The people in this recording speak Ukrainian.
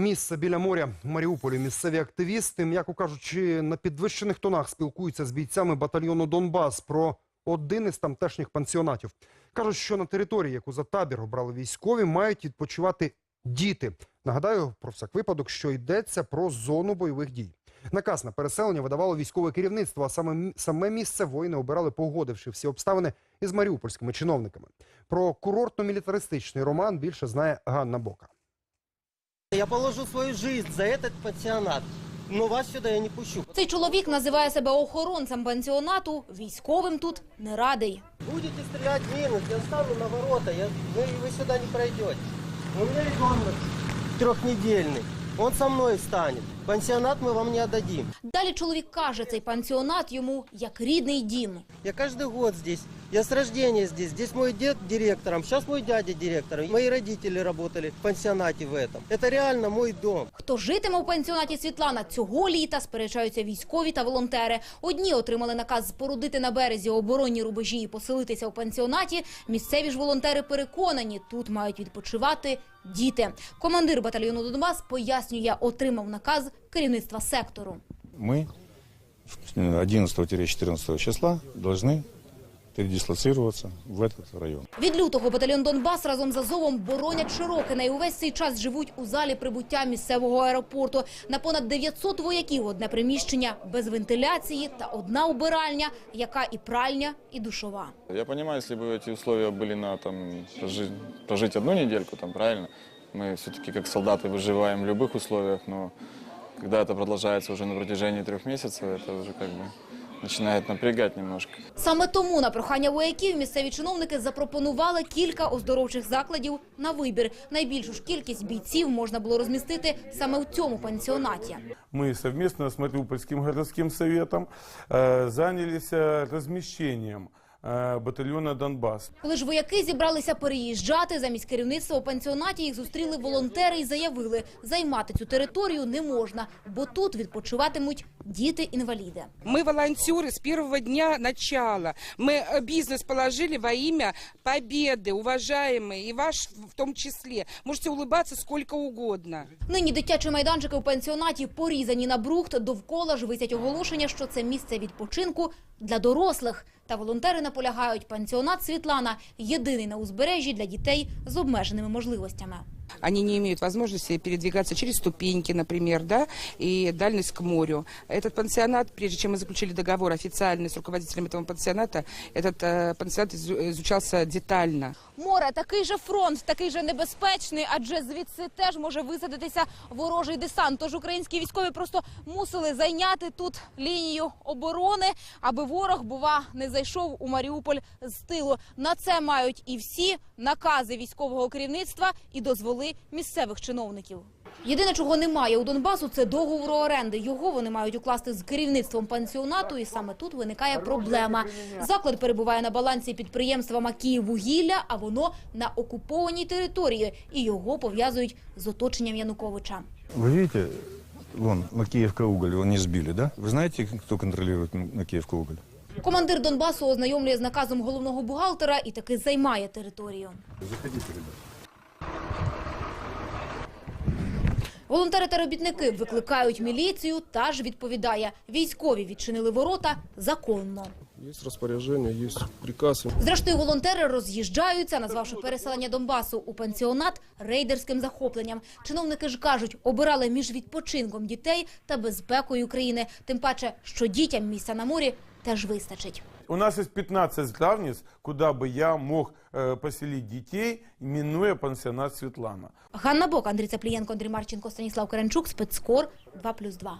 Місце біля моря в Маріуполі. Місцеві активісти, м'яко кажучи, на підвищених тонах спілкуються з бійцями батальйону Донбас про один із тамтешніх пансіонатів. Кажуть, що на території, яку за табір обрали військові, мають відпочивати діти. Нагадаю про всяк випадок, що йдеться про зону бойових дій. Наказ на переселення видавало військове керівництво, а саме, саме місце воїни обирали, погодивши всі обставини із маріупольськими чиновниками. Про курортно-мілітаристичний роман більше знає Ганна Бока. Я положу свою жизнь за этот пансионат, но вас сюда я не пущу. Цей чоловік називає себе охоронцем пансіонату, військовим тут не радий. Будете стрелять в минус, я стану на ворота, я, вы, вы сюда не пройдете. У меня ребенок трехнедельный, он со мной встанет. Пансионат мы вам не отдадим. Далі чоловік каже, цей пансіонат йому як рідний дім. Я каждый год здесь, я с рождения здесь. Здесь мой дед директором, сейчас мой дядя директором. Мои родители работали в пансионате в этом. Это реально мой дом. Хто житиме у пансіонаті Світлана цього літа, сперечаються військові та волонтери. Одні отримали наказ спорудити на березі оборонні рубежі і поселитися у пансіонаті. Місцеві ж волонтери переконані, тут мають відпочивати діти. Командир батальйону Донбас пояснює, отримав наказ керівництва сектору. мы 11-14 числа должны передислоцироваться в этот район. Від лютого батальйон Донбас разом з Азовом боронять Широкине і увесь цей час живуть у залі прибуття місцевого аеропорту. На понад 900 вояків одне приміщення без вентиляції та одна убиральня, яка і пральня, і душова. Я понимаю, если бы эти условия были на там, прожить, прожить одну недельку, там, правильно, мы все-таки как солдаты выживаем в любых условиях, но когда это продолжается уже на протяжении трех месяцев, это уже как бы начинает напрягати немножко. Саме тому на прохання вояків місцеві чиновники запропонували кілька оздоровчих закладів на вибір. Найбільшу ж кількість бійців можна було розмістити саме в цьому пансіонаті. Ми совместно с Маріупольським городським советом зайнялися занялись э, размещением э, батальона «Донбасс». Коли ж вояки зібралися переїжджати, замість керівництва у пансіонаті їх зустріли волонтери і заявили, займати цю територію не можна, бо тут відпочиватимуть діти-інваліди. Мы волонтеры с первого дня начала. Мы э, бизнес положили во имя победы, уважаемые, и ваш в том числе. Можете улыбаться сколько угодно. Нині дитячі майданчики у пансіонаті порізані на брухт, довкола ж висять оголошення, що це місце відпочинку для дорослих. Та волонтери наполягають, пансіонат Світлана єдиний на узбережжі для дітей з обмеженими можливостями. Они не имеют возможности передвигаться через ступеньки, например, да, и дальность к морю. Этот пансионат, прежде чем мы заключили договор официальный с руководителем этого пансионата, этот э, пансионат изу- изучался детально. Море такий же фронт, такий же небезпечний, адже звідси теж може висадитися ворожий десант. Тож українські військові просто мусили зайняти тут лінію оборони, аби ворог, бува, не зайшов у Маріуполь з тилу. На це мають і всі накази військового керівництва і дозволи місцевих чиновників. Єдине, чого немає у Донбасу, це договору оренди. Його вони мають укласти з керівництвом пансіонату, і саме тут виникає проблема. Заклад перебуває на балансі підприємства «Макіїввугілля», а воно на окупованій території, і його пов'язують з оточенням Януковича. Вы видите, вон, Макеевка уголь, его не сбили, да? Вы знаете, кто контролирует М- Макеевку уголь? Командир Донбасу ознайомлює з наказом головного бухгалтера і таки займає територію. Волонтери та робітники викликають міліцію, та ж відповідає. Військові відчинили ворота законно. Есть распоряжение, есть приказ. Зрештою, волонтери роз'їжджаються, назвавши переселення Донбасу у пансіонат рейдерським захопленням. Чиновники ж кажуть, обирали між відпочинком дітей та безпекою країни. Тим паче, що дітям місця на морі теж вистачить. У нас есть 15 здравниц, куда бы я мог э, поселить детей, минуя пансионат «Светлана». Ганна Бок, Андрій Цаплієнко, Андрій Марченко, Станіслав Керенчук, спецкор 2+,2.